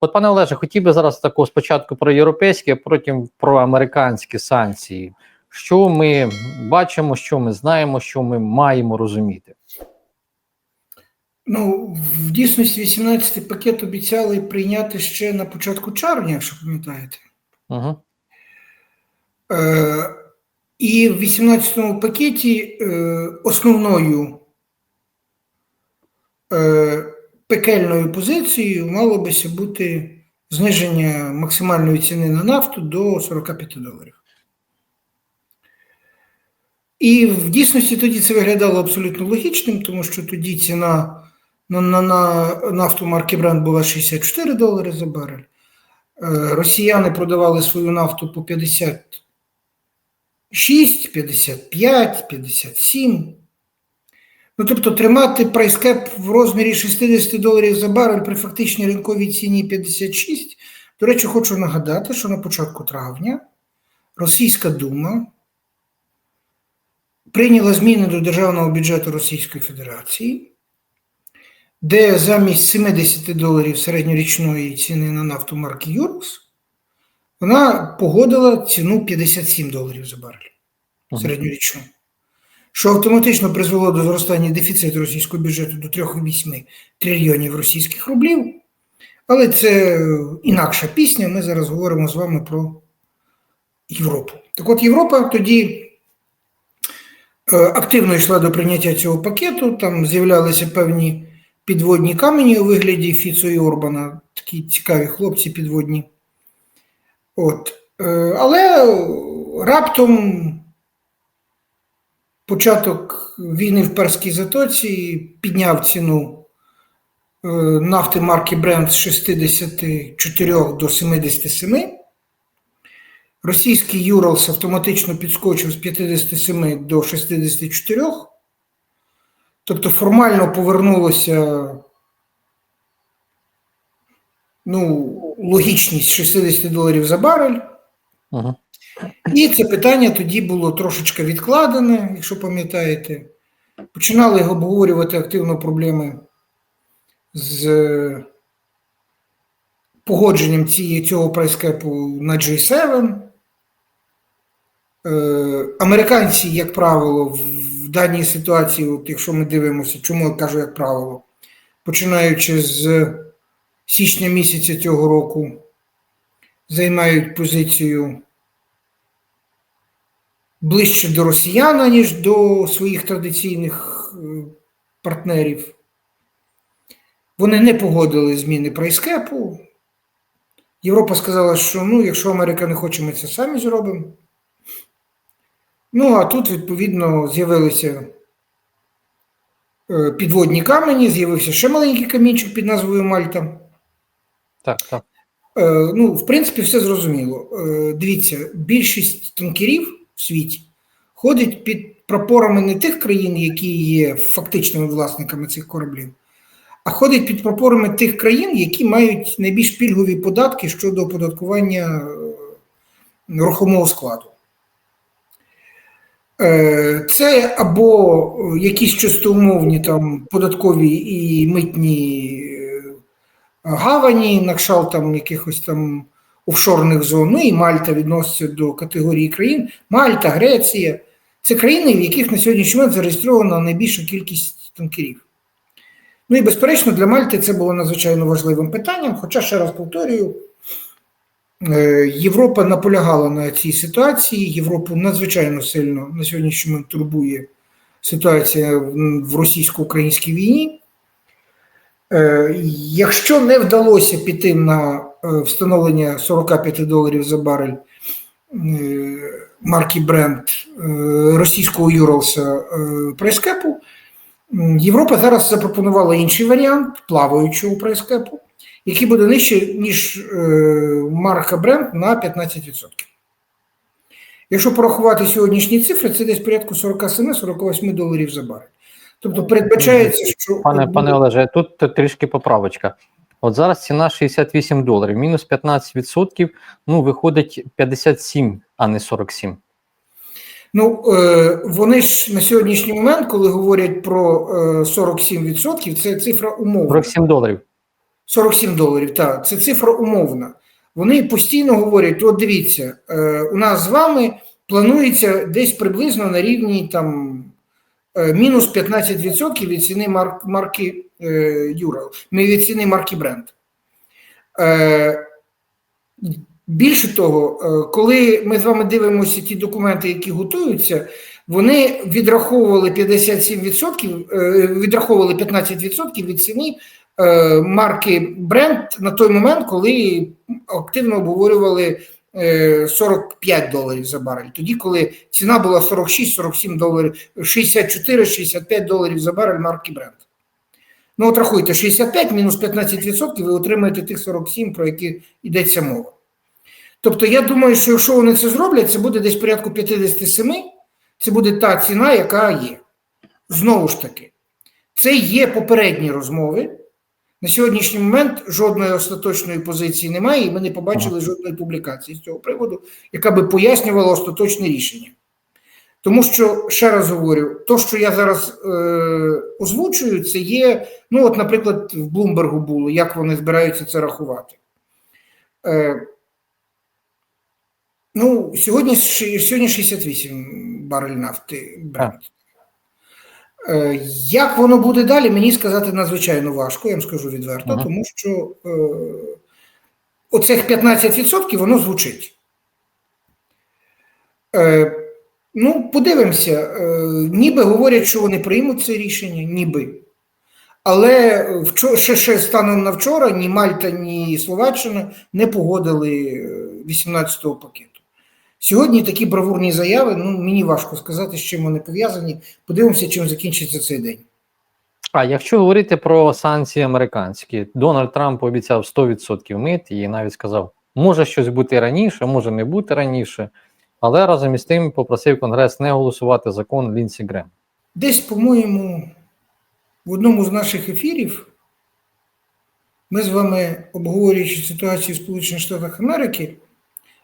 От, пане Олеже, хотів би зараз такого спочатку про європейські, а потім про американські санкції. Що ми бачимо, що ми знаємо, що ми маємо розуміти? Ну, в дійсності 18-й пакет обіцяли прийняти ще на початку червня, якщо пам'ятаєте. Угу. Е, і в 18-му пакеті е, основною е, пекельною позицією мало бися бути зниження максимальної ціни на нафту до 45 доларів. І в дійсності тоді це виглядало абсолютно логічним, тому що тоді ціна на, на, на нафту марки Brent була 64 долари за барель. Е, Росіяни продавали свою нафту по 56, 55, 57. Ну, тобто тримати прайскеп в розмірі 60 доларів за барель при фактичній ринковій ціні 56. До речі, хочу нагадати, що на початку травня Російська Дума прийняла зміни до державного бюджету Російської Федерації, де замість 70 доларів середньорічної ціни на нафту марки Юркс вона погодила ціну 57 доларів за барель середньорічну, що автоматично призвело до зростання дефіциту російського бюджету до 3,8 трильйонів російських рублів. Але це інакша пісня. Ми зараз говоримо з вами про Європу. Так от Європа тоді е, активно йшла до прийняття цього пакету. Там з'являлися певні підводні камені у вигляді Фіцо і Орбана, такі цікаві хлопці підводні. От. Е, Але раптом початок війни в Перській Затоці підняв ціну е, нафти марки Brent з 64 до 77. Російський Юралс автоматично підскочив з 57 до 64. Тобто формально повернулося ну, логічність 60 доларів за барель. Угу. І це питання тоді було трошечки відкладене, якщо пам'ятаєте. Починали обговорювати активно проблеми з е, погодженням цієї, цього прайскепу на G7. Е, Американці, як правило, в даній ситуації, от якщо ми дивимося, чому я кажу, як правило, починаючи з січня місяця цього року, займають позицію ближче до росіян, ніж до своїх традиційних е, партнерів. Вони не погодили зміни прайскепу. Європа сказала, що ну, якщо Америка не хоче, ми це самі зробимо. Ну, а тут, відповідно, з'явилися е, підводні камені, з'явився ще маленький камінчик під назвою Мальта. Так, так. Е, Ну, в принципі, все зрозуміло. Дивіться, більшість танкерів в світі ходить під прапорами не тих країн, які є фактичними власниками цих кораблів, а ходить під прапорами тих країн, які мають найбільш пільгові податки щодо оподаткування е, рухомого складу. Е, Це або якісь чистоумовні там податкові і митні е, гавані, на кшалт там якихось там офшорних зон. Ну і Мальта відноситься до категорії країн. Мальта, Греція це країни, в яких на сьогоднішній момент зареєстрована найбільша кількість танкерів. Ну і безперечно, для Мальти це було надзвичайно важливим питанням. Хоча, ще раз повторюю, е, Європа наполягала на цій ситуації. Європу надзвичайно сильно на сьогоднішній момент турбує ситуація в- російсько-українській війні. Е, Якщо не вдалося піти на встановлення 45 доларів за барель е, марки Brent е, російського Юралса е, прайскепу, Європа зараз запропонувала інший варіант плаваючого прайскепу, який буде нижче, ніж е, марка Brent на 15%. Якщо порахувати сьогоднішні цифри, це десь порядку 47-48 доларів за барель. Тобто передбачається, що Пане, пане Олеже, тут трішки поправочка. От зараз ціна 68 доларів, мінус 15%, ну, виходить 57, а не 47. Ну, е, вони ж на сьогоднішній момент, коли говорять про е, 47%, це цифра умовна. 47 доларів. 47 доларів, так, це цифра умовна. Вони постійно говорять: от дивіться, е, у нас з вами планується десь приблизно на рівні там е, мінус 15% від ціни марки е, Юра, від ціни марки Бренд. Е, Більше того, е, коли ми з вами дивимося ті документи, які готуються, вони відраховували 57%, е, відраховували 15% від ціни е, марки Бренд на той момент, коли активно обговорювали е, 45 доларів за барель. Тоді, коли ціна була 46-47 доларів, 64-65 доларів за барель марки Бренд. Ну, от рахуйте, 65 мінус 15%, ви отримаєте тих 47, про які йдеться мова. Тобто, я думаю, що якщо вони це зроблять, це буде десь порядку 57, це буде та ціна, яка є. Знову ж таки, це є попередні розмови. На сьогоднішній момент жодної остаточної позиції немає, і ми не побачили жодної публікації з цього приводу, яка би пояснювала остаточне рішення. Тому що, ще раз говорю, то, що я зараз е, озвучую, це є, ну, от, наприклад, в Блумбергу було, як вони збираються це рахувати. Е, ну, сьогодні, сьогодні 68 барель нафти. Brent. Е, Як воно буде далі, мені сказати надзвичайно важко, я вам скажу відверто, Ага. тому що е, оцих 15% воно звучить. Е, ну, подивимося. Е, ніби говорять, що вони приймуть це рішення, ніби. Але вчо- ще, ще станом на вчора ні Мальта, ні Словаччина не погодили е, 18-го пакету. Сьогодні такі бравурні заяви, ну мені важко сказати, з чим вони пов'язані. Подивимося, чим закінчиться цей день. А якщо говорити про санкції американські, Дональд Трамп обіцяв 100% мит і навіть сказав, може щось бути раніше, може не бути раніше, але разом із тим попросив Конгрес не голосувати закон Лінсі Грем. Десь, по-моєму, в одному з наших ефірів ми з вами, обговорюючи ситуацію в Сполучених Штатах Америки,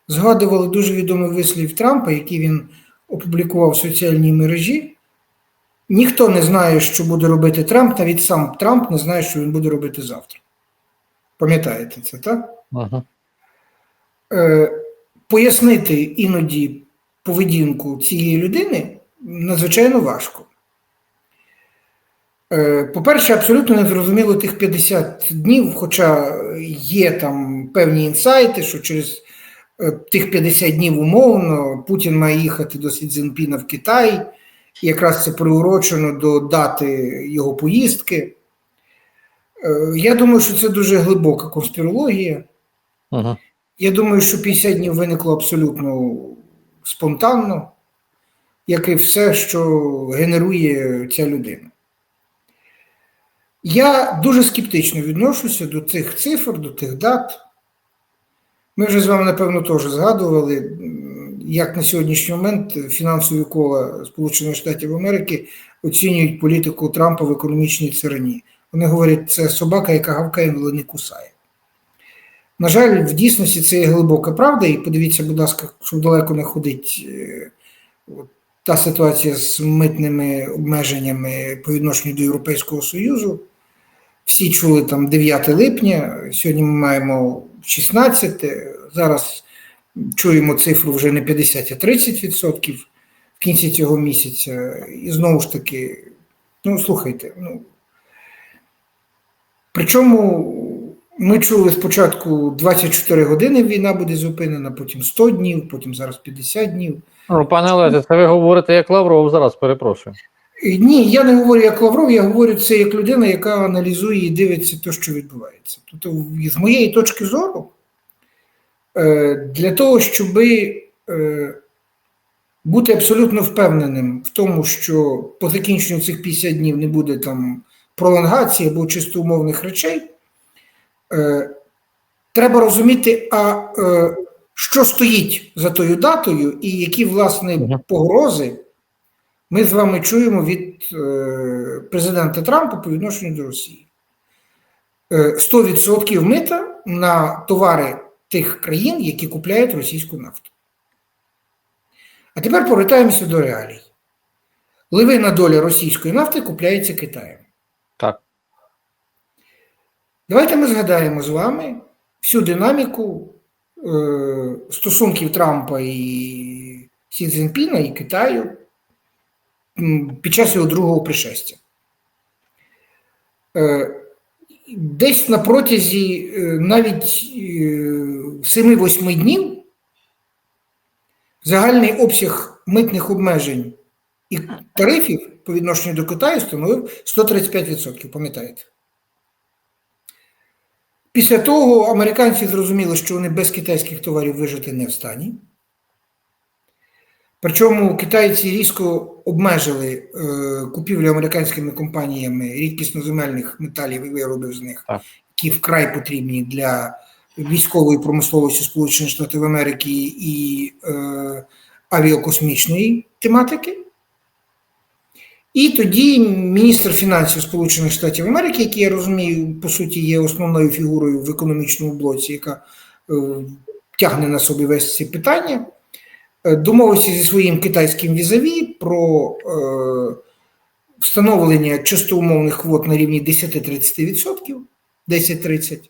згадували дуже відомий вислів Трампа, який він опублікував в соціальній мережі. Ніхто не знає, що буде робити Трамп, навіть сам Трамп не знає, що він буде робити завтра. Пам'ятаєте це, так? Угу. Е, пояснити іноді поведінку цієї людини надзвичайно важко. Е, По-перше, абсолютно не зрозуміло тих 50 днів, хоча є там певні інсайти, що через тих 50 днів умовно Путін має їхати до Сі Цзінпіна в Китай, і якраз це приурочено до дати його поїздки. Е, Я думаю, що це дуже глибока конспірологія. Угу. Я думаю, що 50 днів виникло абсолютно спонтанно, як і все, що генерує ця людина. Я дуже скептично відношуся до цих цифр, до тих дат. Ми вже з вами, напевно, теж згадували, як на сьогоднішній момент фінансові кола Сполучених Штатів Америки оцінюють політику Трампа в економічній царині. Вони говорять, це собака, яка гавкає, але не кусає. На жаль, в дійсності це є глибока правда, і подивіться, будь ласка, щоб далеко не ходить е, та ситуація з митними обмеженнями по відношенню до Європейського Союзу. Всі чули там 9 липня, сьогодні ми маємо 16, зараз чуємо цифру вже не 50, а 30% в кінці цього місяця. І знову ж таки, ну слухайте, ну причому ми чули спочатку 24 години війна буде зупинена, потім 100 днів, потім зараз 50 днів. Ну, пане Олеже, це ви говорите як Лавров зараз, перепрошую. Ні, я не говорю як Лавров, я говорю це як людина, яка аналізує і дивиться те, що відбувається. Тобто, з моєї точки зору, е, для того, щоб бути абсолютно впевненим в тому, що по закінченню цих 50 днів не буде там пролонгації або чисто умовних речей, е, треба розуміти, а е, що стоїть за тою датою, і які власне погрози ми з вами чуємо від е, президента Трампа по відношенню до Росії. Е, 100% мита на товари тих країн, які купляють російську нафту. А тепер повертаємося до реалій. Ливина доля російської нафти купляється Китаєм. Так. Давайте ми згадаємо з вами всю динаміку е, стосунків Трампа і Сі Цзіньпіна і Китаю під час його другого пришестя. Е, Десь на протязі е, навіть е, 7-8 днів загальний обсяг митних обмежень і тарифів по відношенню до Китаю становив 135%, пам'ятаєте? Після того американці зрозуміли, що вони без китайських товарів вижити не в стані. Причому китайці різко обмежили е, купівлю американськими компаніями рідкісноземельних металів і виробів з них, Так. які вкрай потрібні для військової промисловості Сполучених Штатів Америки і е, авіакосмічної тематики. І тоді міністр фінансів Сполучених Штатів Америки, який я розумію, по суті, є основною фігурою в економічному блоці, яка е, тягне на собі весь ці питання, домовився зі своїм китайським візаві про е, встановлення чистоумовних квот на рівні 10-30%, 10-30%,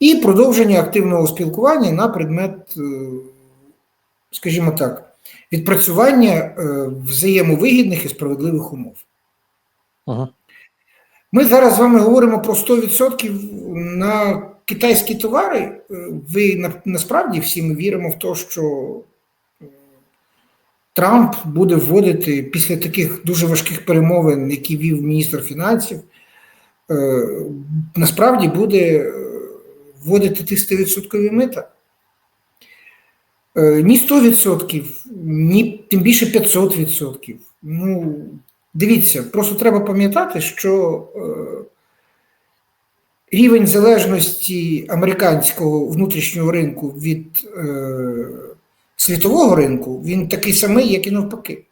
і продовження активного спілкування на предмет, е, скажімо так, відпрацювання е, взаємовигідних і справедливих умов. Угу. Ми зараз з вами говоримо про 100% на китайські товари. Е, Ви насправді всі ми віримо в те, що е, Трамп буде вводити після таких дуже важких перемовин, які вів міністр фінансів, е, насправді буде е, вводити тих 100% мита. Е, Ні 100%, ні тим більше 500%. Ну, дивіться, просто треба пам'ятати, що рівень залежності американського внутрішнього ринку від світового ринку він такий самий, як і навпаки.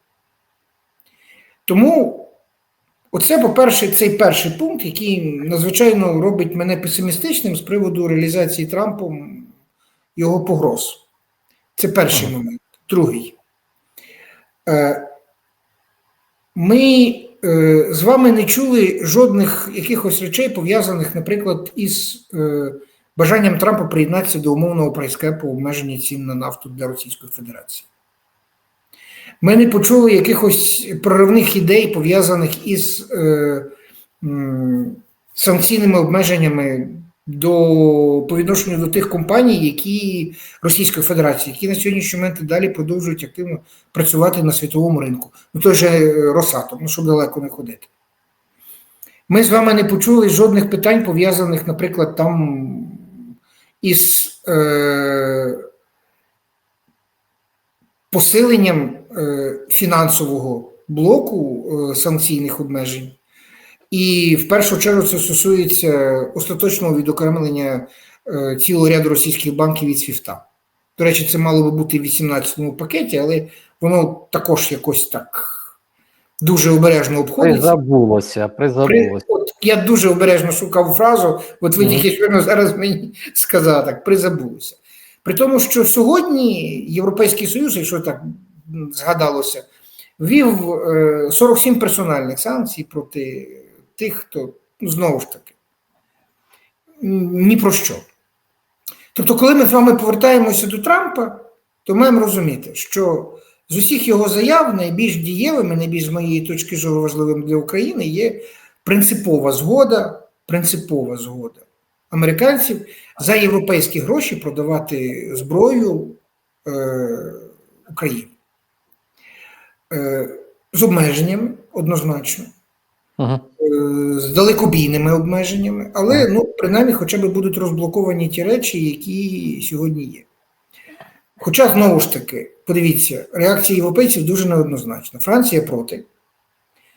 Тому оце, по-перше, цей перший пункт, який надзвичайно робить мене песимістичним з приводу реалізації Трампом його погроз. Це перший Ага. момент. Другий. Е, Ми е, з вами не чули жодних якихось речей, пов'язаних, наприклад, із е, бажанням Трампа приєднатися до умовного прайскепу обмеження цін на нафту для Російської Федерації. Ми не почули якихось проривних ідей, пов'язаних із е, м, санкційними обмеженнями до, по відношенню до тих компаній, які Російської Федерації, які на сьогоднішній момент і далі продовжують активно працювати на світовому ринку. Ну той же Росатом, ну щоб далеко не ходити. Ми з вами не почули жодних питань, пов'язаних, наприклад, там із е, посиленням е, фінансового блоку е, санкційних обмежень. І в першу чергу це стосується остаточного відокремлення е, цілого ряду російських банків від СВІФТа. До речі, це мало би бути в 18-му пакеті, але воно також якось так дуже обережно обходиться. Призабулося, При, призабулося. от я дуже обережно шукав фразу, от ви тільки щойно зараз мені сказали так, призабулося. При тому, що сьогодні Європейський Союз, якщо так згадалося, ввів е, 47 персональних санкцій проти тих, хто ну, знову ж таки ні про що. Тобто, коли ми з вами повертаємося до Трампа, то маємо розуміти, що з усіх його заяв найбільш дієвими, найбільш з моєї точки зору важливим для України є принципова згода, принципова згода американців за європейські гроші продавати зброю е, Україні. Е, з обмеженнями однозначно, Угу. е, з далекобійними обмеженнями, але ну, принаймні хоча б будуть розблоковані ті речі, які сьогодні є. Хоча, знову ж таки, подивіться, реакція європейців дуже неоднозначна. Франція проти.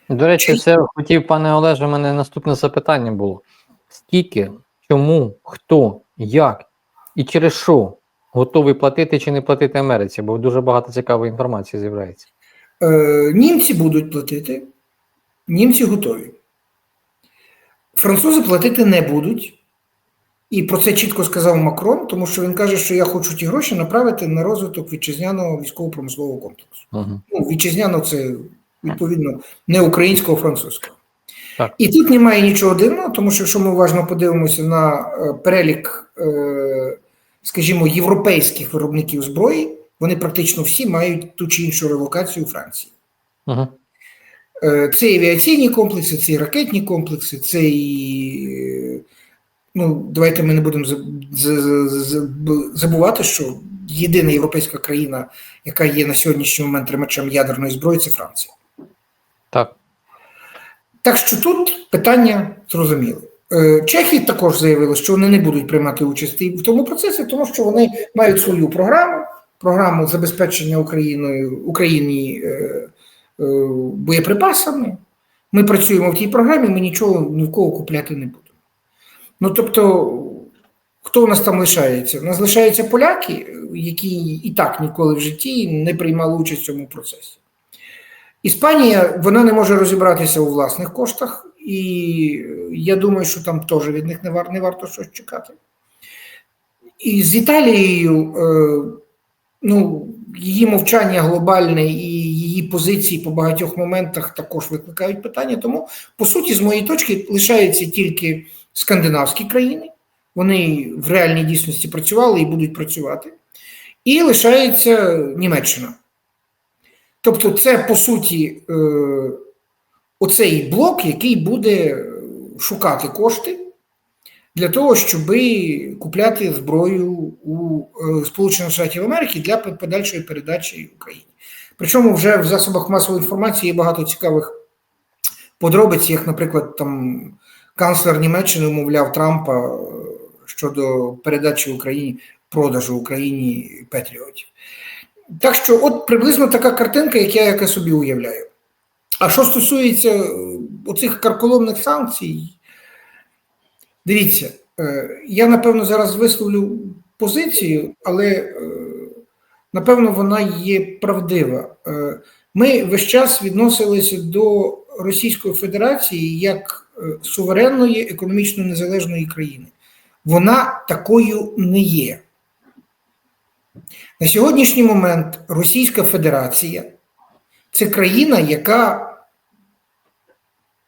До речі, це хотів, пане Олеже, у мене наступне запитання було: скільки, чому, хто, як і через що готовий платити чи не платити Америці? Бо дуже багато цікавої інформації з'являється. Е, німці будуть платити, німці готові. Французи платити не будуть. І про це чітко сказав Макрон, тому що він каже, що я хочу ті гроші направити на розвиток вітчизняного військово-промислового комплексу. Угу. Ну, вітчизняно це відповідно не українського, а французького. Так. І тут немає нічого дивного, тому що якщо ми уважно подивимося на е, перелік, е, скажімо, європейських виробників зброї, вони практично всі мають ту чи іншу релокацію у Франції. Угу. Е, Це і авіаційні комплекси, це і ракетні комплекси, це і. Ну, давайте ми не будемо забувати, що єдина європейська країна, яка є на сьогоднішній момент тримачем ядерної зброї, це Франція. Так. Так що тут питання зрозуміле. Е, Чехи також заявили, що вони не будуть приймати участь в тому процесі, тому що вони мають свою програму, програму забезпечення Україною Україні е, е, боєприпасами. Ми працюємо в тій програмі, ми нічого ні в кого купляти не будемо. Ну тобто, хто у нас там лишається? У нас лишаються поляки, які і так ніколи в житті не приймали участь в цьому процесі. Іспанія вона не може розібратися у власних коштах, і я думаю, що там теж від них не, вар, не варто щось чекати. І з Італією, е, ну, її мовчання глобальне і її позиції по багатьох моментах також викликають питання. Тому, по суті, з моєї точки, лишаються тільки скандинавські країни. Вони в реальній дійсності працювали і будуть працювати. І лишається Німеччина. Тобто, це по суті е, оцей блок, який буде шукати кошти для того, щоб купляти зброю у е, Сполучених Штатів Америки для подальшої передачі Україні. Причому вже в засобах масової інформації є багато цікавих подробиць, як, наприклад, там канцлер Німеччини умовляв Трампа е, щодо передачі Україні продажу Україні Петріотів. Так що, от приблизно така картинка, як я яка собі уявляю. А що стосується е, оцих карколомних санкцій, дивіться, е, я напевно зараз висловлю позицію, але е, напевно вона є правдива. Ми весь час відносилися до Російської Федерації як суверенної економічно незалежної країни. Вона такою не є. На сьогоднішній момент Російська Федерація це країна, яка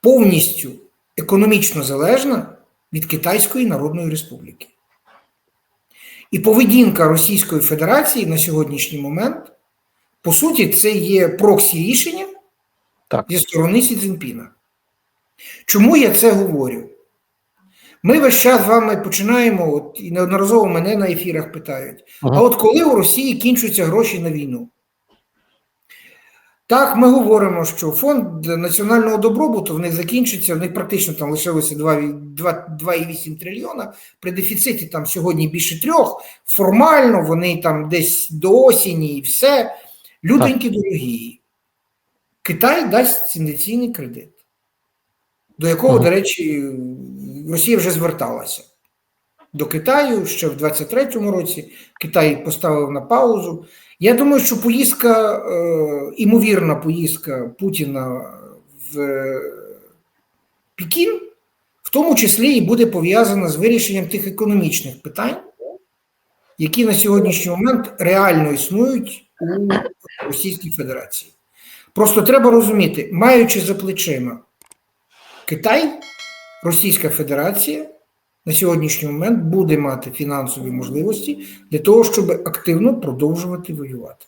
повністю економічно залежна від Китайської Народної Республіки. І поведінка Російської Федерації на сьогоднішній момент, по суті, це є проксі рішення Так. зі сторони Сі Цзіньпіна. Чому я це говорю? Ми весь час з вами починаємо, от, і неодноразово мене на ефірах питають: Ага. а от коли у Росії кінчуються гроші на війну? Так, ми говоримо, що фонд національного добробуту в них закінчиться, в них практично там лишилося 2 2 2,8 трильйона. При дефіциті там сьогодні більше трьох. Формально вони там десь до осені і все. Люденькі дорогі. Китай дасть цінниційний кредит, до якого, Ага. до речі, Росія вже зверталася. До Китаю ще в 23-му році Китай поставив на паузу. Я думаю, що поїздка, е, імовірна поїздка Путіна в е, Пекін, в тому числі і буде пов'язана з вирішенням тих економічних питань, які на сьогоднішній момент реально існують у Російській Федерації. Просто треба розуміти, маючи за плечима Китай, Російська Федерація на сьогоднішній момент буде мати фінансові можливості для того, щоб активно продовжувати воювати.